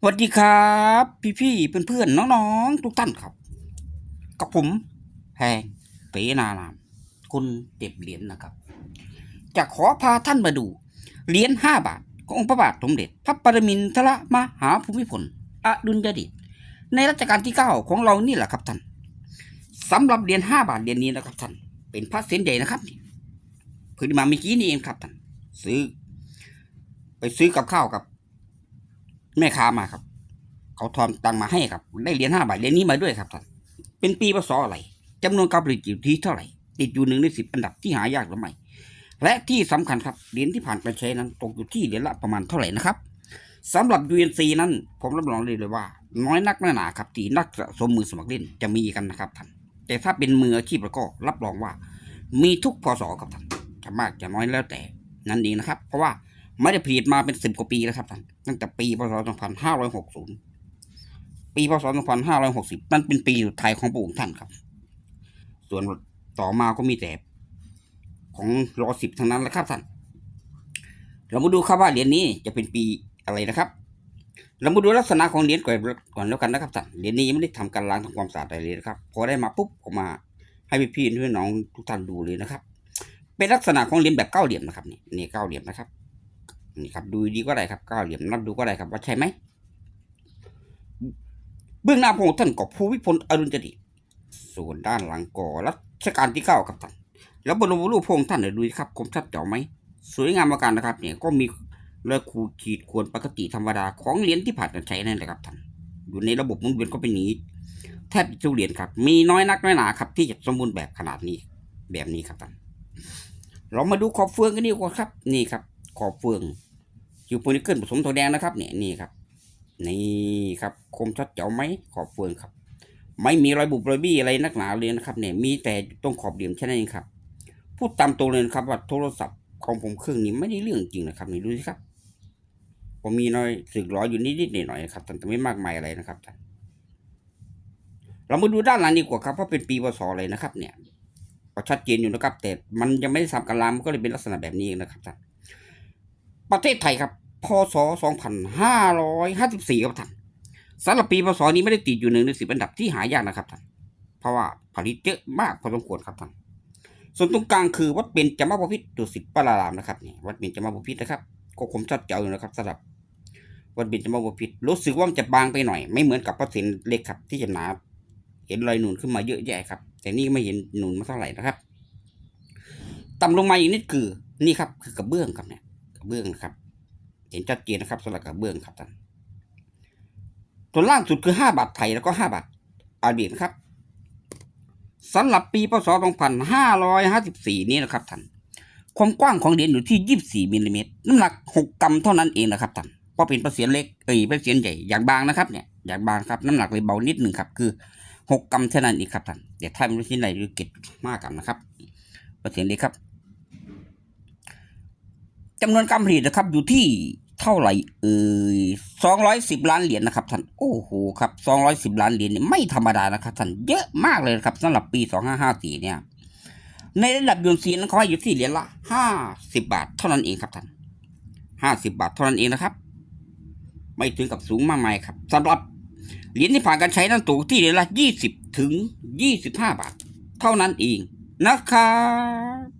สวัสดีครับ พี่ๆเพื่อนๆน้องๆ ทุกท่านครับ กับผมแพงเปนารามคุณเก็บเหรียญนะครับ จะขอพาท่านมาดู เหรียญห้าบาท ขององค์พระบาทสมเด็จ พระปรมินทรมหาภูมิพลอดุลยเดชในรัชกาลที่เก้าของเรานี่แหละครับท่านสำหรับเหรียญห้าบาทเหรียญนี้นะครับท่านเป็นพระเส้นใหญ่นะครับเพิ่งมาเมื่อกี้นี่เองครับท่านซื้อ ไปซื้อกับข้าวกับ แม่ค้ามาครับ เขาทอนตังมาให้ครับ ได้เหรียญห้าบาทเหรียญนี้มาด้วยครับท่านเป็นปีพศอะไรจำนวนการผลิตอยู่ที่เท่าไหร่ ติดอยู่หนึ่งในสิบอันดับที่หายากหรือไม่และที่สำคัญครับเหรียญที่ผ่านการใช้นั้นตกอยู่ที่เหรียญละประมาณเท่าไหร่นะครับสำหรับ UNC นั้น ผมรับรองเลยเลยว่า น้อยนักน้อยหนาครับที่นักสะสมมือสมัครเล่นจะมีกันนะครับท่านแต่ถ้าเป็นมืออาชีพแล้วก็รับรองว่า มีทุกพศครับท่านจะมากจะน้อยแล้วแต่นั่นเองนะครับ เพราะว่า ไม่ได้ผลิตมาเป็นสิบกว่าปีแล้วครับท่านตั้งแต่ปีพศ2560ปีพศ2560นั่นเป็นปีสุดท้ายของพระองท่านครับ ส่วนต่อมาก็มีแต่ของรอสิบทั้งนั้นแหละครับท่าน เรามาดูครับว่าเหรียญนี้จะเป็นปีอะไรนะครับ เรามาดูลักษณะของเหรียญก่อนก่อนแล้วกันนะครับท่าน เหรียญนี้ยังไม่ได้ทำการล้างทำความสะอาดอะไรเลยนะครับ พอได้มาปุ๊บออกมาให้พี่พี่น้องทุกท่านดูเลยนะครับ เป็นลักษณะของเหรียญแบบเก้าเหลี่ยมนะครับนี่นี่เก้าเหลี่ยมนะครับ นี่ครับดูดีก็ได้ครับเก้าเหลี่ยมนับดูก็ได้ครับว่าใช่ไหมเบื้องหน้าพระองค์ท่านก็ภูมิพลอดุลยเดชส่วนด้านหลังก็รัชกาลที่เก้าครับท่านแล้วบรมรูปพระองค์ท่านเนี่ยดูครับคมชัดเจ๋อไหมสวยงามประการนะครับ เนี่ยก็มีรอยขูดขีดข่วนปกติธรรมดาของเหรียญที่ผ่านการใช้นั่นแหละครับท่านอยู่ในระบบมุนเวียนก็เป็นนี้แทบจะเหรียญครับ มีน้อยนักน้อยหนาครับ ที่จะสมบูรณ์แบบขนาดนี้แบบนี้ครับท่านเรามาดูขอบเฟืองกันดีกว่าครับ นี่ครับ ขอบเฟือง อยู่โพนิเกิลผสมทองแดงนะครับเนี่ยนี่ครับ นี่ครับคมชัดเจ๋อไหมขอบเฟืองครับ ไม่มีรอยบุบรอยบี้อะไรนักหนาเลยนะครับเนี่ยมีแต่ตรงขอบเหลี่ยมแค่นั้นเองครับ พูดตามตรงเลยนะครับว่าโทรศัพท์ของผมเครื่องนี้ไม่ได้เรื่องจริงนะครับนี่ดูสิครับผมมีน้อยสึกร้อยอยู่นิดๆหน่อยๆนะครับแต่ไม่มากมายอะไรนะครับท่านเรามาดูด้านหลังดีกว่าครับว่าะเป็นปีพศอะไรนะครับ เนี่ยก็ชัดเจนอยู่นะครับ แต่มันยังไม่ได้ทำการลามก็เลยเป็นลักษณะแบบนี้เองนะครับท่าน ประเทศไทยครับ พศ 2554 ครับท่านสำหรับปีพศนี้ไม่ได้ติดอยู่หนึ่งในสิบอันดับที่หายากนะครับท่าน เพราะว่าผลิตเยอะมากพอสมควรครับท่าน ส่วนตรงกลางคือวัดเบญจมาบพิตรดุสิตปรารามนะครับนี่วัดเบญจมาบพิตรนะครับ ก็คมชัดเจ๋วอยู่นะครับสำหรับวัดเบญจมาบพิตรรู้สึกว่ามันจะบางไปหน่อย ไม่เหมือนกับพระเศีเล็กครับที่จะหนาเห็นรอยหนุนขึ้นมาเยอะแยะครับ แต่นี่ไม่เห็นหนุนมาเท่าไหร่นะครับ ต่ำลงมาอีกนิดคือนี่ครับคือกระเบื้องครับเนี่ย เบื้องนะครับ เห็นชัดเจนนะครับสำหรับกระเบื้องครับท่านส่วนล่างสุดคือห้าบาทไทยแล้วก็ห้าบาทอาเบียนครับสำหรับปีพศ2554 นี้นะครับท่านความกว้างของเหรียญอยู่ที่ 24มิลลิเมตรน้ำหนัก 6 กรัมเท่านั้นเองนะครับท่านเพราะเป็นประเสียนเล็กเอ้ยประเสียนใหญ่อย่างบางนะครับเนี่ยอย่างบางครับน้ำหนักเลยเบานิดหนึ่งครับคือ 6 กรัมเท่านั้นเองครับท่านเดี๋ยวถ้าเป็นประเสียนใหญ่จะเก็บมากกรัมนะครับประเสียนเล็กครับ จำนวนการผลิตนะครับ อยู่ที่เท่าไหร่เอ่ย210ล้านเหรียญนะครับท่าน โอ้โหครับ210ล้านเหรียญเนี่ยไม่ธรรมดานะครับท่าน เยอะมากเลยครับสำหรับปี2554เนี่ย ในระดับยูนซีนั้นเขาให้อยู่ที่เหรียญละห้าสิบาทเท่านั้นเองครับท่านห้าสิบาทเท่านั้นเองนะครับ ไม่ถึงกับสูงมากมายครับสำหรับเหรียญที่ผ่านการใช้นั้นตกที่เหรียญละยี่สิบถึงยี่สิบห้าบาท เท่านั้นเองนะครับ